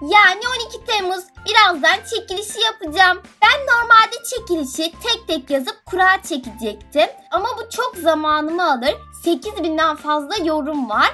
Yani 12 Temmuz. Birazdan çekilişi yapacağım. Ben normalde çekilişi tek tek yazıp kura çekecektim. Ama bu çok zamanımı alır. 8000'den fazla yorum var.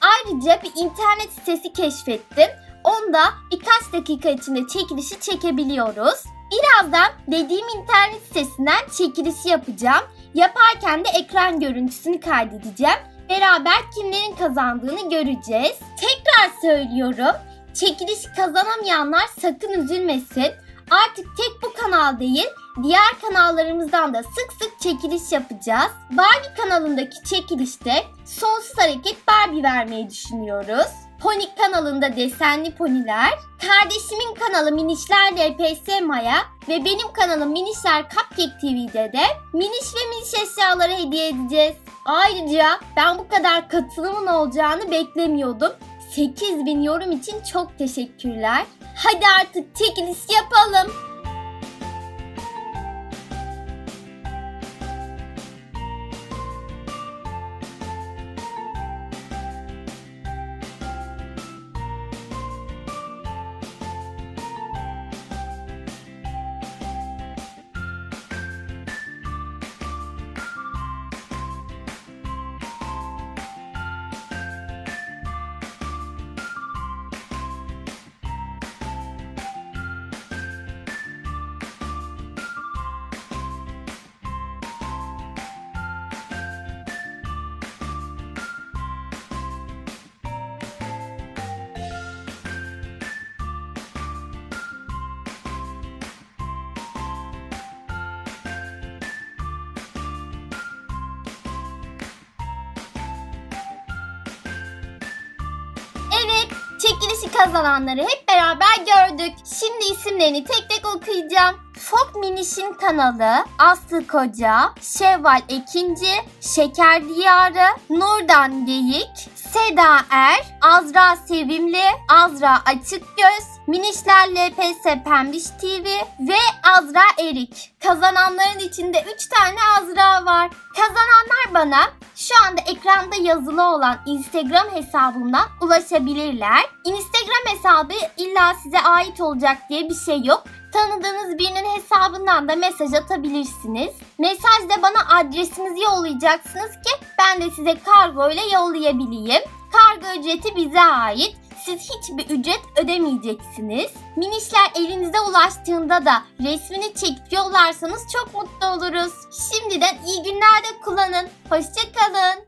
Ayrıca bir internet sitesi keşfettim. Onda birkaç dakika içinde çekilişi çekebiliyoruz. Birazdan dediğim internet sitesinden çekilişi yapacağım. Yaparken de ekran görüntüsünü kaydedeceğim. Beraber kimlerin kazandığını göreceğiz. Tekrar söylüyorum. Çekilişi kazanamayanlar sakın üzülmesin. Artık tek bu kanal değil, diğer kanallarımızdan da sık sık çekiliş yapacağız. Barbie kanalındaki çekilişte sonsuz hareket Barbie vermeyi düşünüyoruz. Ponik kanalında desenli poniler, kardeşimin kanalı Minişler LPS Maya ve benim kanalım Minişler Cupcake TV'de de miniş ve miniş eşyaları hediye edeceğiz. Ayrıca ben bu kadar katılımın olacağını beklemiyordum. 8000 yorum için çok teşekkürler. Hadi artık çekiliş yapalım. Çekilişi kazananları hep beraber gördük. Şimdi isimlerini tek tek okuyacağım. Fok Miniş'in kanalı, Aslı Koca, Şevval Ekinci, Şeker Diyarı, Nurdan Geyik, Seda Er, Azra Sevimli, Azra Açıkgöz, Minişler LPS Pembiş TV ve Azra Erik. Kazananların içinde 3 tane Azra var. Kazananlar bana şu anda ekranda yazılı olan Instagram hesabımdan ulaşabilirler. Instagram hesabı illa size ait olacak diye bir şey yok. Tanıdığınız birinin hesabından da mesaj atabilirsiniz. Mesajda bana adresinizi yollayacaksınız ki ben de size kargo ile yollayabileyim. Kargo ücreti bize ait. Siz hiçbir ücret ödemeyeceksiniz. Minişler elinize ulaştığında da resmini çekip yollarsanız çok mutlu oluruz. Şimdiden iyi günler de kullanın. Hoşçakalın.